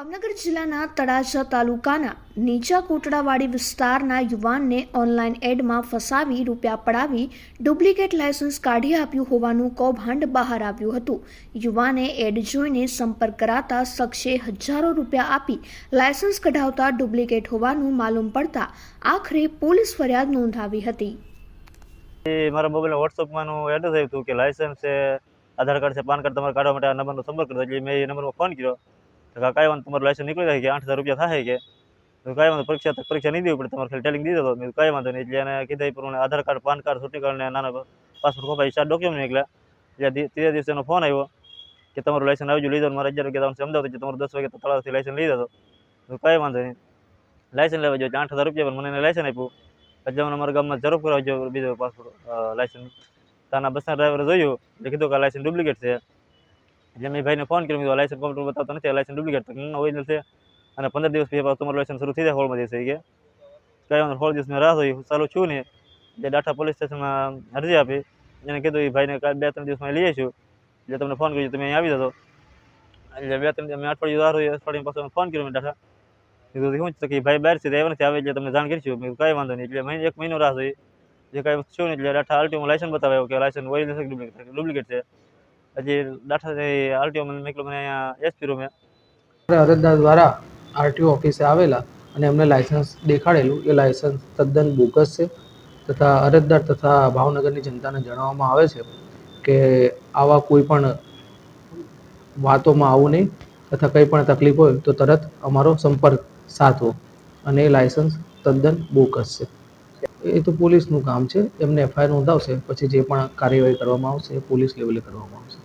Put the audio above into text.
ભાવનગર જિલ્લાના તળાજા તાલુકાના નીચા કોટડાવાડી વિસ્તારના યુવાનને ઓનલાઈન એડમાં ફસાવી રૂપિયા પડાવી ડુપ્લિકેટ લાયસન્સ કાઢી આપ્યું હોવાનું કૌભાંડ બહાર આવ્યું હતું. યુવાને એડ જોઈને સંપર્ક કરાતા શખ્સે હજારો રૂપિયા આપી લાયસન્સ કઢાવતા ડુપ્લિકેટ હોવાનું માલુમ પડતા આખરે પોલીસ ફરિયાદ નોંધાવી હતી. મારા મોબાઈલમાં વોટ્સઅપમાંનું એડ્રેસ આવ્યું હતું કે લાયસન્સ છે, આધાર કાર્ડ છે, પાન કાર્ડ તમારે કાઢવા માટે આ નંબરનો સંપર્ક કર્યો એટલે મેં એ નંબરમાં ફોન કર્યો. તો કાંઈ વાંધો તમારું લાયસન્સ નીકળી જાય કે આઠ હજાર રૂપિયા થાય કે તો કાંઈ વાંધો, પરીક્ષા પરીક્ષા નહીં દેવી પડે તમારે ખાલી ટેલિંગ દીધો મેં કાંઈ વાંધો નહીં. એટલે એને કીધા, એ પ્રમાણે આધાર કાર્ડ, પાન કાર્ડ ચૂંટણી કાર્ડ ને નાના પાસપોર્ટ કોપાઈ ચાર ડોક્યુમેન્ટ નીકળ્યા. એટલે દી- ત્રીજા દિવસે એનો ફોન આવ્યો કે તમારું લાયસન્સ આવી લીધો મારે અગિયાર વાગે તમને સમજાવતો કે તમારું દસ વાગે તળાવથી લાયસન્સ લઈ હતો તો કાંઈ વાંધો નહીં. લાયસન્સ લેવા જોઈએ આઠ હજાર રૂપિયા, પણ મને એને લાયસન્સ આપ્યું. પછી મને અમારા ગામમાં ઝડપ કરાવજો, બીજો પાસપોર્ટ લાયસન્સ તાના બસના ડ્રાઈવરે જોયું, એટલે કીધું કે લાઇસન્સ ડુપ્લિકેટ છે. એટલે મેં ભાઈને ફોન કર્યો કીધું લાયસન્સ કમ્પ્યુટર બતાવતો નથી લાઇસન્સ ડુપ્લિકેટ છે ઓરિજિનલ અને પંદર દિવસ પછી તમારું લાઇસન્સ શરૂ થઈ જાય હોલમાં જશે કે વાંધો સોળ દિવસ રાહ જોઈ ચાલુ, છું ને. એટલે ડાટા પોલીસ સ્ટેશનમાં અરજી આપી. એને કીધું, એ ભાઈને બે ત્રણ દિવસમાં લઈ જઈશું એટલે તમને ફોન કર્યો, તમે અહીં આવી જતો એટલે બે ત્રણ મેં અઠવાડિયું રાહ હોય અઠવાડિયા પાસે ફોન કર્યો, મેં ડાટા કીધું, શું કે ભાઈ બહાર છે આવ્યા નથી, આવે એટલે તમને જાણ કરીશું મેં કાંઈ વાંધો નહીં. એટલે એક મહિનો રાહ જોઈ. જે કાંઈ વસ્તુ ને, એટલે ડાઠા અલ્ટીમાં લાયસન્સ બતાવ્યો કે લાયસન્સ ઓરિજિનલ ડુપ્લિકેટ છે. હજી દાઠાથી આરટીઓ મને મોકલો મને અહીંયા એસપી રૂમે. અરજદાર દ્વારા આરટીઓ ઓફિસે આવેલા અને એમને લાયસન્સ દેખાડેલું. એ લાયસન્સ તદ્દન બોગસ છે તથા અરજદાર તથા ભાવનગરની જનતાને જણાવવામાં આવે છે કે આવા કોઈ પણ વાતોમાં આવું નહીં તથા કંઈ પણ તકલીફ હોય તો તરત અમારો સંપર્ક સાધવો અને એ લાયસન્સ તદ્દન બોગસ છે. એ તો પોલીસનું કામ છે. એમને એફઆઈઆર નોંધાવશે, પછી જે પણ કાર્યવાહી કરવામાં આવશે એ પોલીસ લેવલે કરવામાં આવશે.